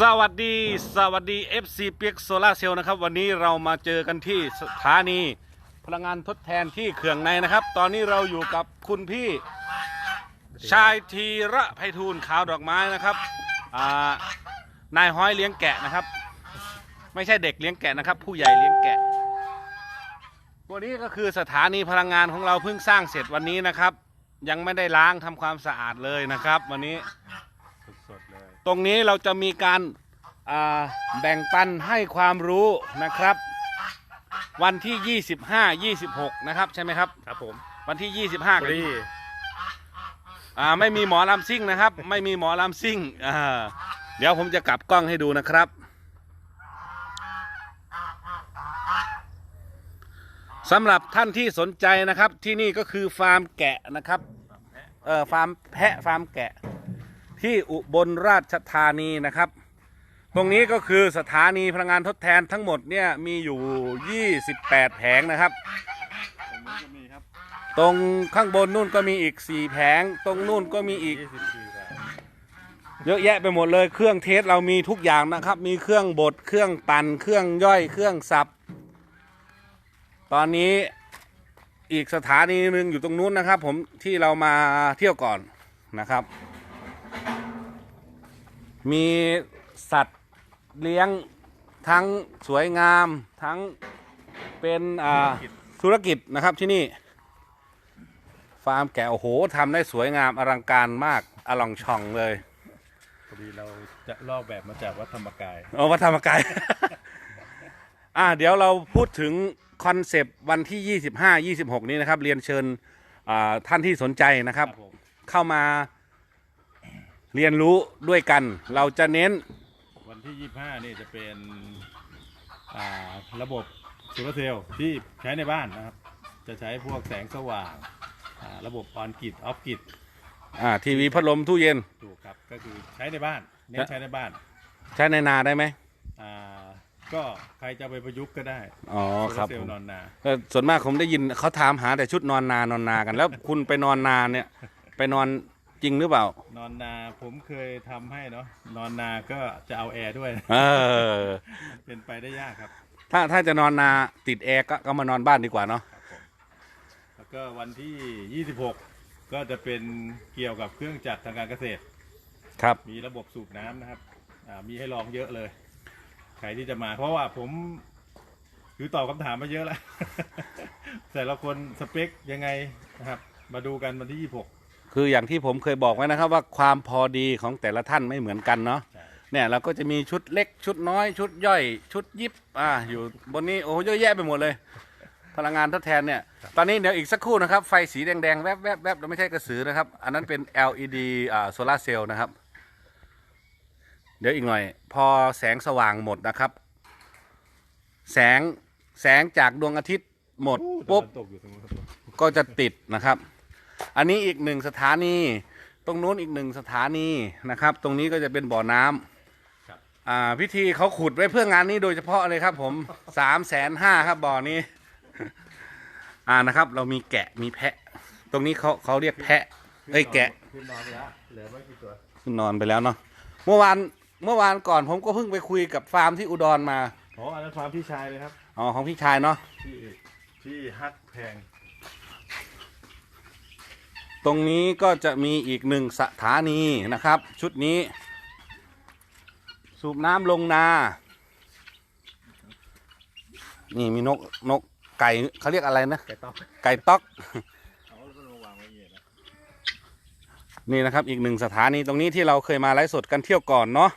สวัสดีสวัสดี FC เปียกโซลาเซลล์นะครับ วันนี้เรามาเจอกันที่สถานีพลังงานทดแทนที่เขื่องในนะครับ ตอนนี้เราอยู่กับคุณพี่ชายธีระไพฑูรย์ขาวดอกไม้นะครับอ่านายห้อยเลี้ยงแกะนะครับ ไม่ใช่เด็กเลี้ยงแกะนะครับ ผู้ใหญ่เลี้ยงแกะวันนี้ก็คือสถานีพลังงานของเราเพิ่งสร้างเสร็จวันนี้นะครับ ยังไม่ได้ล้างทำความสะอาดเลยนะครับ วันนี้ ตรงนี้เราจะมีการอ่าแบ่งปันให้ความรู้นะครับ วันที่ 25 26 นะครับใช่ไหมครับ ครับผม วันที่ 25ฟกับรีอ่าไม่มีหมอลำซิ่งนะครับ ไม่มีหมอลำซิ่งอ่าเดี๋ยวผมจะกลับกล้องให้ดูนะครับสำหรับท่านที่สนใจนะครับที่นี่ก็คือฟาร์มแกะนะครับเอ่อฟาร์มแพะฟาร์มแกะ ที่อุบลราชธานีนะครับ ตรงนี้ก็คือสถานีพลังงานทดแทนทั้งหมดเนี่ยมีอยู่ 28 แผงนะครับตรงนะครับ ตรงข้างบนนู่นก็มีอีก 4 แผง ตรงนู่นก็มีอีก เยอะแยะไปหมดเลยเครื่องเทสเรามีทุกอย่างนะครับ มีเครื่องบดเครื่องปั่นเครื่องย่อยเครื่องสับ ตอนนี้อีกสถานีหนึ่งอยู่ตรงนู้นนะครับ ผมที่เรามาเที่ยวก่อนนะครับ มีสัตว์เลี้ยงทั้งสวยงามทั้งเป็นอ่าธุรกิจนะครับที่นี่ ฟาร์มแกะโอ้โหทำได้สวยงามอลังการมากอลองช่องเลยพอดีเราจะลอกแบบมาจากวัดธรรมกายเอาวัดธรรมกาย อ่าเดี๋ยวเราพูดถึงคอนเซปต์วันที่ 25 26 นี้นะครับ เรียนเชิญอ่าท่านที่สนใจนะครับผมเข้ามา เรียนรู้ด้วยกัน เราจะเน้น วันที่ 25 นี่จะเป็นอ่าระบบโซลาร์เซลล์ที่ใช้ในบ้านนะครับ จะใช้พวกแสงสว่างอ่าระบบออนกิดออฟกิดอ่าทีวีพัดลมตู้เย็น ถูกครับก็คือใช้ในบ้านเน้นใช้ในบ้านใช้ในนาได้ไหมอ่าก็ใครจะเอาไปประยุกต์ก็ได้อ๋อโซครัลาบร์เซลผมล์นอนนาก็ส่วนมากผมได้ยินเขาถามหาแต่ชุดนอนนานอนนากัน แล้วคุณไปนอนนาเนี่ย ไปนอน จริงหรือเปล่า นอนนาผมเคยทำให้เนาะนอนนาก็จะเอาแอร์ด้วย เออ เป็นไปได้ยากครับ ถ้าถ้าจะนอนนาติดแอร์ก็ก็มานอนบ้านดีกว่าเนาะแล้วก็วันที่ 26 ก็จะเป็นเกี่ยวกับเครื่องจักรทางการเกษตร ครับมีระบบสูบน้ำนะครับอ่ามีให้ลองเยอะเลย ใครที่จะมา เพราะว่าผมคือตอบคำถามมาเยอะแล้ว แต่ละคนสเปคยังไงนะครับ มาดูกันวันที่ 26 คืออย่างที่ผมเคยบอกไว้นะครับ ว่าความพอดีของแต่ละท่านไม่เหมือนกันเนาะใช่เนี่ยเราก็จะมีชุดเล็กชุดน้อย ชุดย่อย ชุดยิบอ่าอยู่บนนี้โอ้โหเยอะแยะไปหมดเลย พลังงานทดแทนเนี่ย ตอนนี้เดี๋ยวอีกสักครู่นะครับ ไฟสีแดงๆแวบๆแวบเราไม่ใช่กระสือนะครับ อันนั้นเป็น LED อ่าโซลาเซลล์นะครับ เดี๋ยวอีกหน่อย พอแสงสว่างหมดนะครับ แสงแสงจากดวงอาทิตย์หมดปุ๊บตกอยู่ตรงนู้นครับก็จะติดนะครับ อันนี้อีกหนึ่งสถานี ตรงนู้นอีกหนึ่งสถานีนะครับ ตรงนี้ก็จะเป็นบ่อน้ำครับ อ่าพิธีเขาขุดไว้เพื่องานนี้โดยเฉพาะเลยครับ ผม สามแสนห้าครับบ่อนี้ อ่านะครับ เรามีแกะมีแพะ ตรงนี้เขาเขาเรียกแพะ เอ้ยแกะ ขึ้นนอนไปแล้วเหลือไม่กี่ตัว ขึ้นนอนไปแล้วเนาะเมื่อวานเมื่อวานก่อนผมก็เพิ่งไปคุยกับฟาร์มที่อุดรมาอ๋ออันนั้นความพี่ชายเลยครับ อ๋อของพี่ชายเนาะที่ที่ฮักแพง ตรงนี้ก็จะมีอีกหนึ่งสถานีนะครับ ชุดนี้ สูบน้ำลงนา นี่มีนกนกไก่เขาเรียกอะไรนะแกต้องไก่ต๊อกเอาแล้วก็มาวางไว้อย่างนี้นะนี่นะครับอีกหนึ่งสถานีตรงนี้ที่เราเคยมาไลฟ์สดกันเที่ยวก่อนเนาะ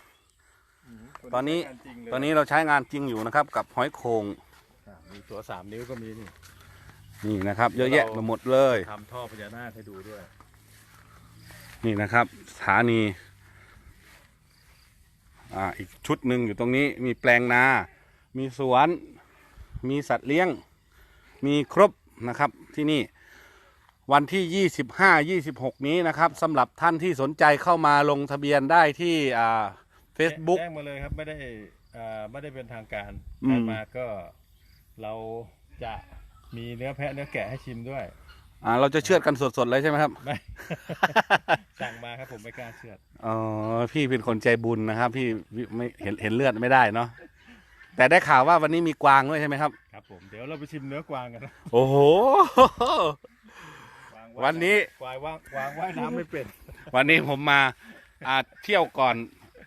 ตอนนี้จริงเลยตอนนี้เราใช้งานจริงอยู่นะครับ กับหอยโขงอะมีตัวสามนิ้วก็มีนี่ นี่นะครับ เยอะแยะไปหมดเลย ทำท่อพญานาคให้ดูด้วย นี่นะครับสถานีอ่าอีกชุดหนึ่งอยู่ตรงนี้มีแปลงนา มีสวน มีสัตว์เลี้ยง มีครบนะครับที่นี่ วันที่ 25 26 นี้นะครับสำหรับท่านที่สนใจเข้ามาลงทะเบียนได้ที่อ่า Facebook แจ้งมาเลยครับ ไม่ได้อ่าไม่ได้เป็นทางการอืมแจ้งมาก็เราจะ มีเนื้อแพะเนื้อแกะให้ชิมด้วย อ่าเราจะเชือดกันสดๆเลยใช่ไหมครับ ไม่ สั่งมาครับผมไม่กล้าเชือดอ๋อพี่เป็นคนใจบุญนะครับ พี่พี่ไม่เห็นเห็นเลือดไม่ได้เนาะแต่ได้ข่าวว่าวันนี้มีกวางด้วยใช่ไหมครับ ครับผมเดี๋ยวเราไปชิมเนื้อกวางกันนะโอ้โห กวางวันนี้ กวางว่างกวางว่ายน้ำไม่เป็นวันนี้ผมมาอ่าเที่ยวก่อน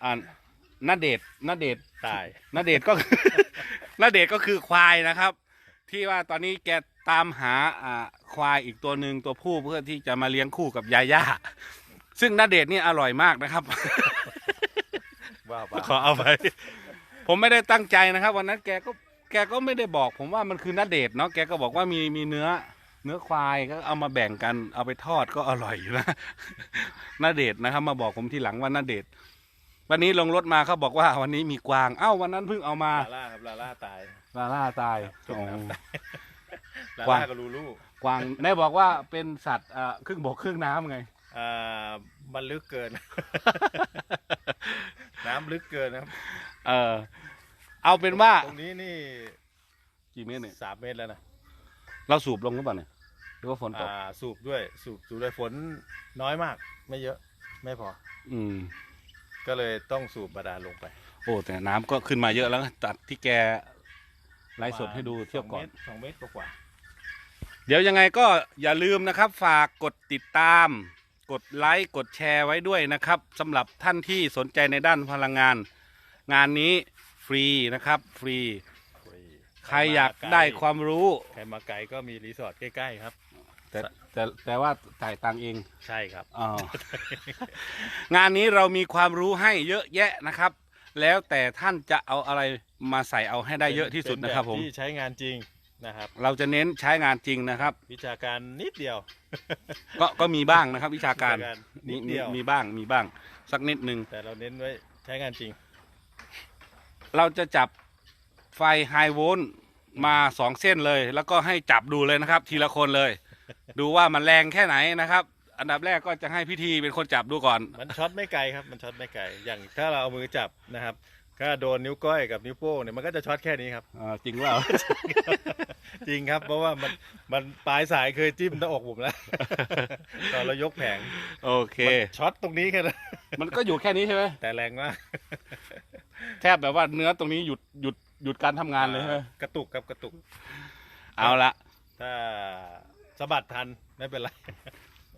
อ่านาเดชน์นาเดชน์ ตายนาเดชน์ก็คือนาเดชน์ก็คือควายนะครับ ที่ว่าตอนนี้แกตามหาอ่าควายอีกตัวหนึ่งตัวผู้เพื่อที่จะมาเลี้ยงคู่กับยาย่าซึ่งนาเดชน์นี่อร่อยมากนะครับ ว่าไปขอเอาไป ผมไม่ได้ตั้งใจนะครับ วันนั้นแกก็แกก็ไม่ได้บอก ผมว่ามันคือนาเดชน์เนาะแกก็บอกว่ามีมีเนื้อ เนื้อควายก็เอามาแบ่งกันเอาไปทอดก็อร่อยอยู่นะ นาเดชน์นะครับ มาบอกผมทีหลังว่านาเดชน์วันนี้ลงรถมาเขาบอกว่าวันนี้มีกวาง เอ้าวันนั้นเพิ่งเอามา ลาล่าครับลาล่าตาย ลาล่าตายจมน้ำตายลากวาง ล่ากับลูลูกวางได้บอกว่าเป็นสัตว์เอ่อครึ่งบกครึ่งน้ำไง อ่ามันลึกเกิน น้ำลึกเกินนะครับเออ เอาเป็นว่าตรงนี้นี่กี่เมตรเนี่ยสามเมตรแล้วนะเราสูบลงหรือเปล่าเนี่ยหรือว่าฝนตกอ่าสูบด้วยสูบสูบด้วยฝนน้อยมาก ไม่เยอะ ไม่พอ อืม ก็เลยต้องสูบบาดาลลงไป โอ้แต่น้ำก็ขึ้นมาเยอะแล้วนะตัดที่แก ไลฟ์สดให้ดูเที่ยวก่อน สองเมตรกว่าเดี๋ยวยังไงก็อย่าลืมนะครับ ฝากกดติดตาม กดไลค์กดแชร์ไว้ด้วยนะครับสำหรับท่านที่สนใจในด้านพลังงาน งานนี้ฟรีนะครับ ฟรี ๆใครอยากได้ความรู้ ใครมาไกลก็มีรีสอร์ทใกล้ๆครับ แต่แต่แต่ว่าจ่ายตังค์เองใช่ครับอ๋องานนี้เรามีความรู้ให้เยอะแยะนะครับ แล้วแต่ท่านจะเอาอะไร มาใส่เอาให้ได้เยอะที่สุดนะครับ ผมเป็นที่ใช้งานจริงนะครับ เราจะเน้นใช้งานจริงนะครับ วิชาการนิดเดียว ก็ก็มีบ้างนะครับ วิชาการวิชาการนิมีดมีเดียว มีบ้างมีบ้าง สักนิดหนึ่งแต่เราเน้นไว้ใช้งานจริง เราจะจับไฟไฮโวลต์มาสองเส้นเลย แล้วก็ให้จับดูเลยนะครับ ทีละคนเลย ดูว่ามันแรงแค่ไหนนะครับ อันดับแรกก็จะให้พิธีเป็นคนจับดูก่อน มันช็อตไม่ไกลครับ มันช็อตไม่ไกล อย่างถ้าเราเอามือจับนะครับ ถ้าโดนนิ้วก้อยกับนิ้วโป้งเนี่ยมันก็จะช็อตแค่นี้ครับ อ่าจริงว่า จริงครับ เพราะว่ามันมันปลายสายเคยจิ้มหน้าอกผมแล้ว ตอนเรายกแผงโอเค มันช็อตตรงนี้แค่นั้นมันก็อยู่แค่นี้ใช่ไหมแต่แรงมากแทบแบบว่าเนื้อตรงนี้หยุดหยุดหยุดการทำงานเลยใช่ไหมกระตุกครับกระตุก เอาละถ้าสะบัดทันไม่เป็นไร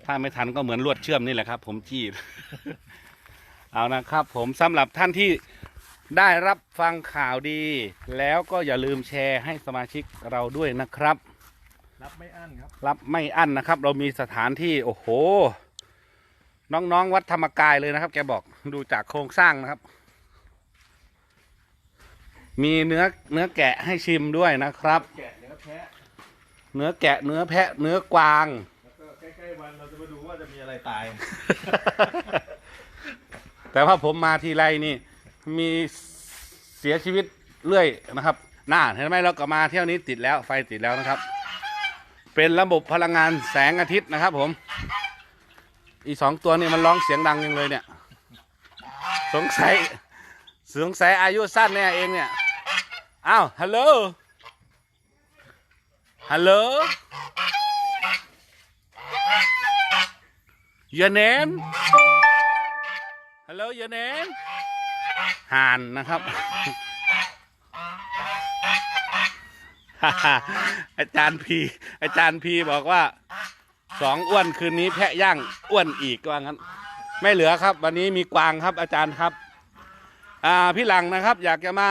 ถ้าไม่ทันก็เหมือนลวดเชื่อมนี่แหละครับ ผมจี้เอานะครับ ผมสำหรับท่านที่ ได้รับฟังข่าวดี แล้วก็อย่าลืมแชร์ให้สมาชิกเราด้วยนะครับ รับไม่อั้นครับ รับไม่อั้นนะครับ เรามีสถานที่โอ้โห น้องๆวัดธรรมกายเลยนะครับ แกบอกดูจากโครงสร้างนะครับ มีเนื้อเนื้อแกะให้ชิมด้วยนะครับ แกะเนื้อแพะเนื้อแกะเนื้อแพะเนื้อกวาง แล้วก็ใกล้ๆวันเราจะมาดูว่าจะมีอะไรตาย แต่ว่าผมมาทีไรนี่ มีเสียชีวิตเรื่อยนะครับน่าเห็นไหมเราก็มาเที่ยวนี้ติดแล้วไฟติดแล้วนะครับ เป็นระบบพลังงานแสงอาทิตย์นะครับ ผม อีสองตัวนี่มันร้องเสียงดังยังเลยเนี่ย สงสัยสงสัยอายุสั้นเนี่ยเองเนี่ยอ้าวฮัลโหลฮัลโหล your name Hello your name ห่านนะครับ อาจารย์พี อาจารย์พีบอกว่าสองอ้วนคืนนี้แพะย่างอ้วนอีกว่างั้น ไม่เหลือครับ วันนี้มีกวางครับอาจารย์ครับ อ่าพี่หลังนะครับ อยากจะมา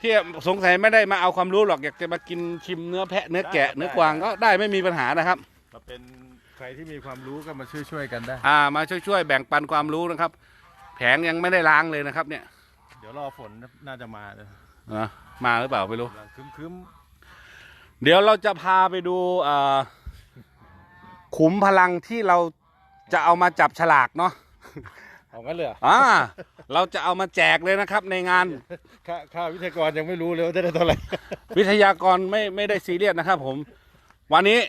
ที่สงสัยไม่ได้มาเอาความรู้หรอกอยากจะมากินชิมเนื้อแพะเนื้อแกะเนื้อกวางก็ได้ไม่มีปัญหานะครับมาเป็นใครที่มีความรู้ก็มาช่วยๆกันได้ อ่ามาช่วยๆแบ่งปันความรู้นะครับ แผงยังไม่ได้ล้างเลยนะครับ เนี่ยเดี๋ยวรอฝนน่าจะมาเลยอะมาหรือเปล่าไม่รู้คึมเดี๋ยวเราจะพาไปดูอ่าขุมพลังที่เราจะเอามาจับฉลากเนาะๆเอางั้นเลยเหรออ่าเราจะเอามาแจกเลยนะครับ ในงานข้าข้าวิทยากรยังไม่รู้เลยว่าจะได้เท่าไหร่ วิทยากรไม่ไม่ได้ซีเรียสนะครับผม วันนี้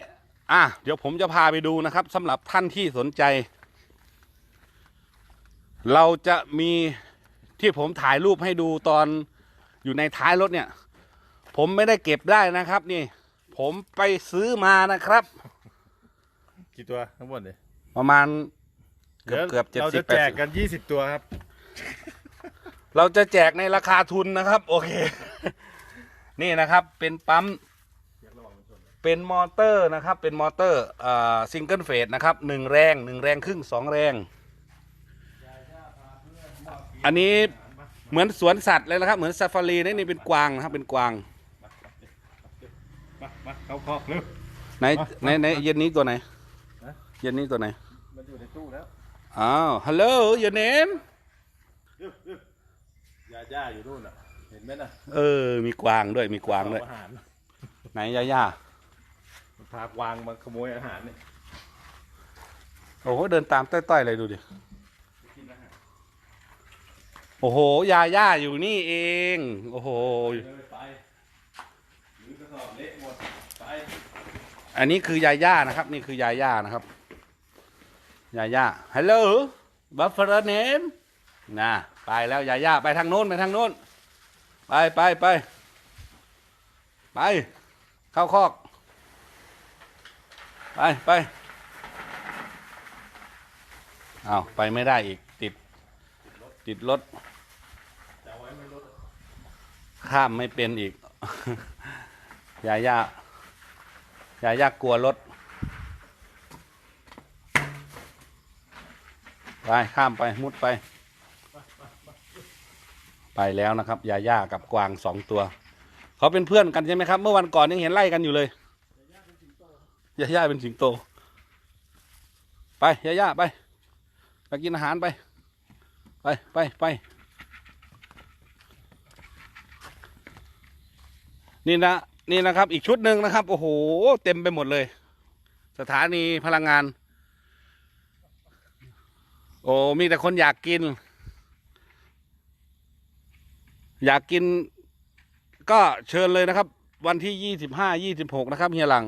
อะเดี๋ยวผมจะพาไปดูนะครับสำหรับท่านที่สนใจ เราจะมีที่ผมถ่ายรูปให้ดูตอนอยู่ในท้ายรถเนี่ย ผมไม่ได้เก็บได้นะครับ นี่ ผมไปซื้อมานะครับ กี่ตัวทั้งหมดเลยประมาณเกือบเกือบเจ็ดเราสิจะบแปแจดกกันยี่สิบตัวครับ เราจะแจกในราคาทุนนะครับ โอเค นี่นะครับเป็นปั๊ม เป็นมอเตอร์นะครับ เป็นมอเตอร์อ่าซิงเกิลเฟสนะครับหนึ่งแรงหนึ่งแรงครึ่งสองแรง อันนี้เหมือนสวนสัตว์เลยนะครับ เหมือนซาฟารีนี่นี่เป็นกวางนะครับ เป็นกวาง มามาเข้าคอกเร็ว ไหนไหนไหนเย็นนี้ตัวไหนฮะ เย็นนี้ตัวไหน มันอยู่ในตู้แล้วอ้าว ฮัลโหล your name เร็วเร็วย่าย่าอยู่นู่นอะ เห็นไหมน่ะเออ มีกวางด้วย มีกวางด้วย อาหารไหนย่าย่ามันพากวางมาขโมยอาหารเนี่ยโอ้โห เดินตามต้อยๆเลยดูดิกินอาหาร โอ้โห ยาย่าอยู่นี่เอง โอ้โห ไปหรือกระสอบเละหมดไปอันนี้คือยาย่านะครับ นี่คือยาย่านะครับ ยาย่าฮัลโหลบัฟเฟอร์เนมนะไปแล้วยาย่าไปทางโน้นไปทางโน้น ไปไปไปไป เข้าคอก ไปไปอ้าวไปไม่ได้อีกติด ติดรถ จะเอาไว้ไม่ลด ข้ามไม่เป็นอีก ยาย่ายาย่ากลัวรถ ไป ข้ามไปมุดไป ไปแล้วนะครับ ยาย่ากับกวางสองตัว เขาเป็นเพื่อนกันใช่ไหมครับ เมื่อวันก่อนยังเห็นไล่กันอยู่เลย ยาย่าเป็นสิงโต ไป ยาย่าไป ไปกินอาหารไป ไปไปไป นี่นะนี่นะครับ อีกชุดหนึ่งนะครับ โอ้โห เต็มไปหมดเลย สถานีพลังงาน โอ้มีแต่คนอยากกิน อยากกิน ก็เชิญเลยนะครับ วันที่ยี่สิบห้ายี่สิบหกนะครับเฮียหลัง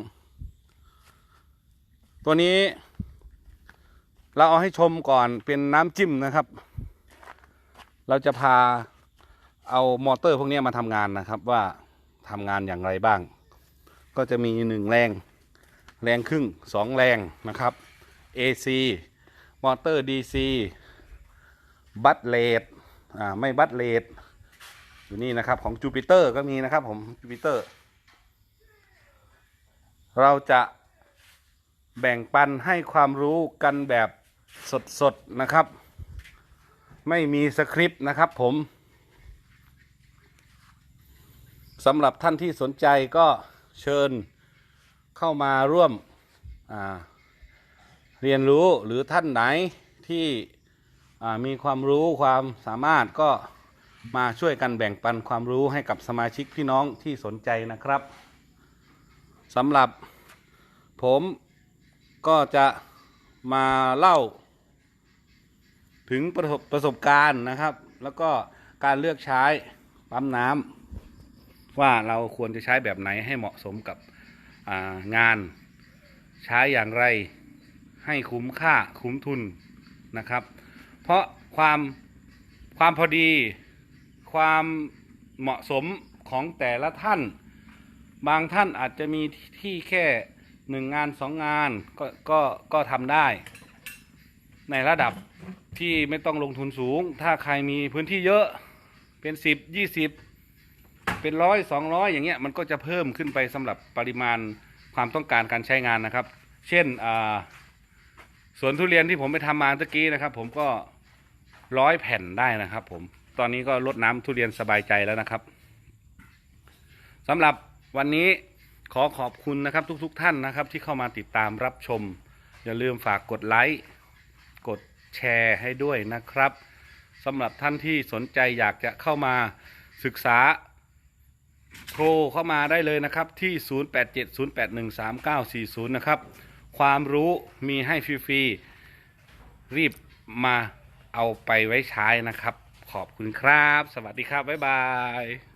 ตัวนี้ เราเอาให้ชมก่อนเป็นน้ำจิ้มนะครับ เราจะพาเอามอเตอร์พวกนี้มาทำงานนะครับว่า ทำงานอย่างไรบ้าง ก็จะมีหนึ่งแรง แรงครึ่งสองแรงนะครับ AC มอเตอร์ DC บัตเลดอ่าไม่บัตเลดอยู่นี่นะครับของจูปิเตอร์ก็มีนะครับผมจูปิเตอร์เราจะแบ่งปันให้ความรู้กันแบบสดๆนะครับ ไม่มีสคริปต์นะครับผม สำหรับท่านที่สนใจก็เชิญเข้ามาร่วมเรียนรู้หรือท่านไหนที่มีความรู้ความสามารถก็มาช่วยกันแบ่งปันความรู้ให้กับสมาชิกพี่น้องที่สนใจนะครับสำหรับผมก็จะมาเล่า ถึงประสบประสบการณ์นะครับ แล้วก็การเลือกใช้ปั๊มน้ำ ว่าเราควรจะใช้แบบไหนให้เหมาะสมกับางาน ใช้อย่างไรให้คุ้มค่าคุ้มทุนนะครับ เพราะความความพอดีความเหมาะสมของแต่ละท่าน บางท่านอาจจะมีที่แค่หนึ่งงานสองงานก็ก็ก็ทำได้ ในระดับที่ไม่ต้องลงทุนสูง ถ้าใครมีพื้นที่เยอะเป็นสิบยี่สิบ เป็นร้อยสองร้อยอย่างเงี้ยมันก็จะเพิ่มขึ้นไปสำหรับปริมาณความต้องการการใช้งานนะครับ เช่นสวนทุเรียนที่ผมไปทำมาตะกี้นะครับ ผมก็ร้อยแผ่นได้นะครับ ผมตอนนี้ก็ลดน้ำทุเรียนสบายใจแล้วนะครับสำหรับวันนี้ขอขอบคุณนะครับทุกๆทท่านนะครับ ที่เข้ามาติดตามรับชม อย่าลืมฝากกดไลค์กดแชร์ให้ด้วยนะครับสำหรับท่านที่สนใจอยากจะเข้ามาศึกษา โทรเข้ามาได้เลยนะครับที่ 0870813940 นะครับ ความรู้มีให้ฟรีๆรีบมาเอาไปไว้ใช้นะครับ ขอบคุณครับ สวัสดีครับ บ๊ายบาย